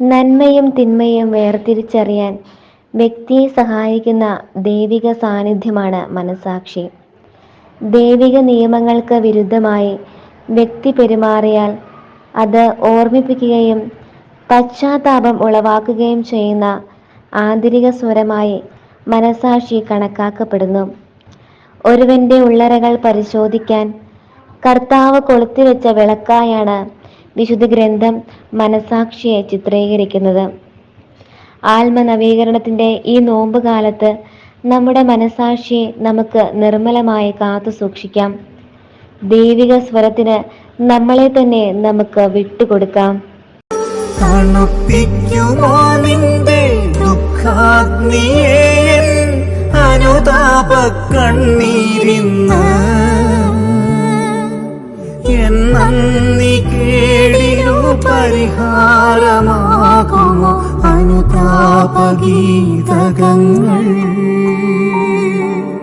നന്മയും തിന്മയും വേർതിരിച്ചറിയാൻ വ്യക്തിയെ സഹായിക്കുന്ന ദൈവിക സാന്നിധ്യമാണ് മനസാക്ഷി. ദൈവിക നിയമങ്ങൾക്ക് വിരുദ്ധമായി വ്യക്തി പെരുമാറിയാൽ അത് ഓർമ്മിപ്പിക്കുകയും പശ്ചാത്താപം ഉളവാക്കുകയും ചെയ്യുന്ന ആന്തരിക സ്വരമായി മനസാക്ഷി കണക്കാക്കപ്പെടുന്നു. ഒരുവന്റെ ഉള്ളറകൾ പരിശോധിക്കാൻ കർത്താവ് കൊളുത്തിവെച്ച വിളക്കായാണ് വിശുദ്ധ ഗ്രന്ഥം മനസാക്ഷിയെ ചിത്രീകരിക്കുന്നത്. ആത്മനവീകരണത്തിന്റെ ഈ നോമ്പ് കാലത്ത് നമ്മുടെ മനസാക്ഷിയെ നമുക്ക് നിർമ്മലമായി കാത്തു സൂക്ഷിക്കാം. ദൈവിക സ്വരത്തിന് നമ്മളെ തന്നെ നമുക്ക് വിട്ടുകൊടുക്കാം. തണുപ്പിക്കുമോ അനുതാപ കണ്ണീരിന്ന് അനുതാപഗീതകങ്ങൾ